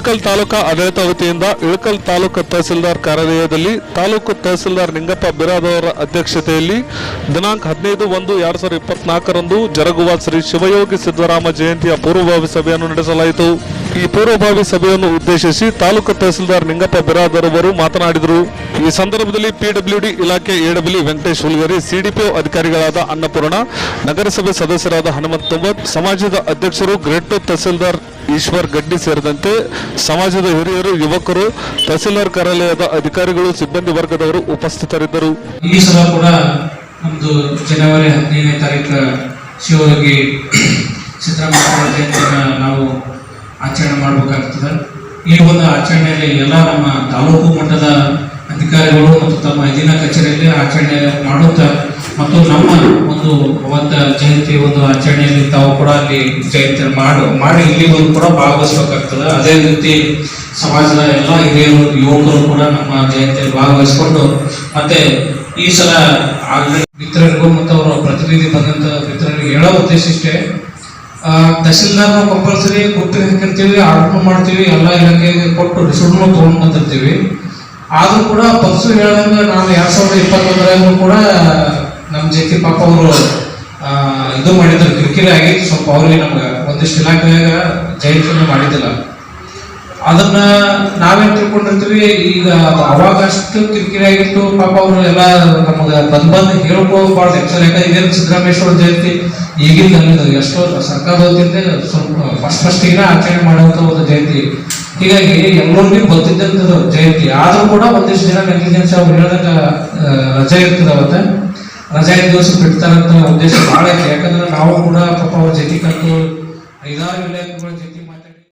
ಇಳಕಲ್ ತಾಲೂಕಾ ಆಡಳಿತ ವತಿಯಿಂದ ಇಳಕಲ್ ತಾಲೂಕು ತಹಸೀಲ್ದಾರ್ ಕಾರ್ಯಾಲಯದಲ್ಲಿ ತಾಲೂಕು ತಹಸೀಲ್ದಾರ್ ನಿಂಗಪ್ಪ ಬಿರಾದವರ ಅಧ್ಯಕ್ಷತೆಯಲ್ಲಿ ದಿನಾಂಕ ಹದಿನೈದು ಒಂದು ಎರಡ್ ಸಾವಿರದ ಇಪ್ಪತ್ನಾಲ್ಕರಂದು ಜರುಗುವ ಶ್ರೀ ಶಿವಯೋಗಿ ಸಿದ್ದರಾಮ ಜಯಂತಿಯ ಪೂರ್ವಭಾವಿ ಸಭೆಯನ್ನು ನಡೆಸಲಾಯಿತು. ಈ ಪೂರ್ವಭಾವಿ ಸಭೆಯನ್ನು ಉದ್ದೇಶಿಸಿ ತಾಲೂಕು ತಹಸೀಲ್ದಾರ್ ನಿಂಗಪ್ಪ ಬಿರಾದರ್ ಅವರು ಮಾತನಾಡಿದರು. ಈ ಸಂದರ್ಭದಲ್ಲಿ ಪಿಡಬ್ಲ್ಯೂಡಿ ಇಲಾಖೆ ಎಡಬ್ಲ್ಯೂ ವೆಂಕಟೇಶ್ ಹುಲ್ಗೇರಿ ಸಿಡಿಪಿಒ ಅಧಿಕಾರಿಗಳಾದ ಅನ್ನಪೂರ್ಣ, ನಗರಸಭೆ ಸದಸ್ಯರಾದ ಹನುಮಂತ ಸಮಾಜದ ಅಧ್ಯಕ್ಷರು ಗ್ರೇಟ್ ತಹಸೀಲ್ದಾರ್ ಈಶ್ವರ್ ಗಡ್ಡಿ ಸೇರಿದಂತೆ ಸಮಾಜದ ಹಿರಿಯರು, ಯುವಕರು, ತಹಸೀಲ್ದಾರ್ ಕಾರ್ಯಾಲಯದ ಅಧಿಕಾರಿಗಳು, ಸಿಬ್ಬಂದಿ ವರ್ಗದವರು ಉಪಸ್ಥಿತರಿದ್ದರು. ಈ ಕೂಡ ನಮ್ಮದು ಜನವರಿ ಹದಿನೈದನೇ ತಾರೀಕು ಶಿವಯೋಗಿ ಸಿದ್ದರಾಮಯ್ಯ ಜಯಂತಿಯನ್ನು ನಾವು ಈ ಒಂದು ಆಚರಣೆಯಲ್ಲಿ ಎಲ್ಲ ನಮ್ಮ ತಾಲೂಕು ಮಟ್ಟದ ಅಧಿಕಾರಿಗಳು ಮತ್ತು ತಮ್ಮ ಇಲ್ಲಿನ ಕಚೇರಿಯಲ್ಲಿ ಆಚರಣೆ ಮಾಡುತ್ತಾ ಮತ್ತು ನಮ್ಮ ಒಂದು ಅವತ್ತ ಜಯಂತಿ ಒಂದು ಆಚರಣೆಯಲ್ಲಿ ತಾವು ಕೂಡ ಅಲ್ಲಿ ಜಯಂತಿ ಮಾಡು, ಮಾಡಿ ಇಲ್ಲಿ ಒಂದು ಕೂಡ ಭಾಗವಹಿಸಬೇಕಾಗ್ತದೆ. ಅದೇ ರೀತಿ ಸಮಾಜದ ಎಲ್ಲ ಹಿರಿಯರು, ಯುವಕರು ಕೂಡ ನಮ್ಮ ಜಯಂತಿಯಲ್ಲಿ ಭಾಗವಹಿಸಿಕೊಂಡು, ಮತ್ತೆ ಈ ಸಲ ಆಗ್ಲೇ ಮಿತ್ರರಿಗೂ ಮತ್ತು ಅವರ ಪ್ರತಿನಿಧಿ ಬಂದಂತ ಮಿತ್ರರಿಗೆ ಹೇಳೋ ಉದ್ದೇಶ ಆ, ತಹಸೀಲ್ದಾರ್ ನಾವು ಕಂಪಲ್ಸರಿ ಗುತ್ತಿಗೆ ಹಾಕಿರ್ತೀವಿ ಆರ್ಡರ್ ಮಾಡ್ತೀವಿ ಎಲ್ಲ ಇಲಾಖೆಗೆ ಕೊಟ್ಟು ರಿಸೋರ್ಟ್ನು ತೊಗೊಂಡು ಬಂದಿರ್ತೀವಿ ಆದರೂ ಕೂಡ ಪರ್ಸು ಹೇಳ್ದಂಗೆ ನಾನು ಎರಡು ಸಾವಿರದ ಇಪ್ಪತ್ತೊಂದರಾಗೂ ಕೂಡ ನಮ್ಮ ಜೊತೆ ಪಾಪ ಅವರು ಇದು ಮಾಡಿದ್ರು ಕಿರಿಕಿರಿ ಆಗಿತ್ತು ಸ್ವಲ್ಪ ಅವ್ರಿಗೆ ನಮ್ಗೆ ಒಂದಿಷ್ಟು ಇಲಾಖೆಯಾಗ ಜಯಂತಿಯನ್ನು ಮಾಡಿದ್ದಿಲ್ಲ. ಅದನ್ನ ನಾವೇನ್ ತಿಳ್ಕೊಂಡಿರ್ತೀವಿ. ಈಗ ಅವಾಗ ಅಷ್ಟು ಕಿರಿಕಿರಿ ಆಗಿತ್ತು. ಪಾಪ ಅವರು ಎಲ್ಲ ನಮಗ ಬಂದ್ ಬಂದ್ ಭಾಳ ಆಕ್ಚುಲಿ ಯಾಕಂದ್ರೆ ಇದೇನು ಸಿದ್ದರಾಮೇಶ್ವರ ಜಯಂತಿ ಈಗಿಂದ ಎಷ್ಟೋ ಸರ್ಕಾರದ ವತಿಯಿಂದ ಸ್ವಲ್ಪ ಫಸ್ಟ್ ಫಸ್ಟ್ ಈಗ ಆಚರಣೆ ಮಾಡುವಂತ ಒಂದು ಜಯಂತಿ. ಹೀಗಾಗಿ ಎಲ್ಲರಿಗೂ ಗೊತ್ತಿದ್ದಂತ ಜಯಂತಿ. ಆದ್ರೂ ಕೂಡ ಒಂದಿಷ್ಟು ದಿನ ನೆಗ್ಲಿಜೆನ್ಸ್ ಅವ್ರು ಹೇಳಿದಾಗ ರಜೆ ಇರ್ತದೆ ಅವತ್ತ. ರಜೆ ದಿವಸ ಬಿಡ್ತಾರಂತ ಉದ್ದೇಶ ಬಹಳ ಐತಿ. ಯಾಕಂದ್ರೆ ನಾವು ಕೂಡ ಪಾಪ ಅವ್ರ ಜೊತೆ ಕಲ್ತು ಐದಾರು ಇಲಾಖೆಗಳ ಜೊತೆ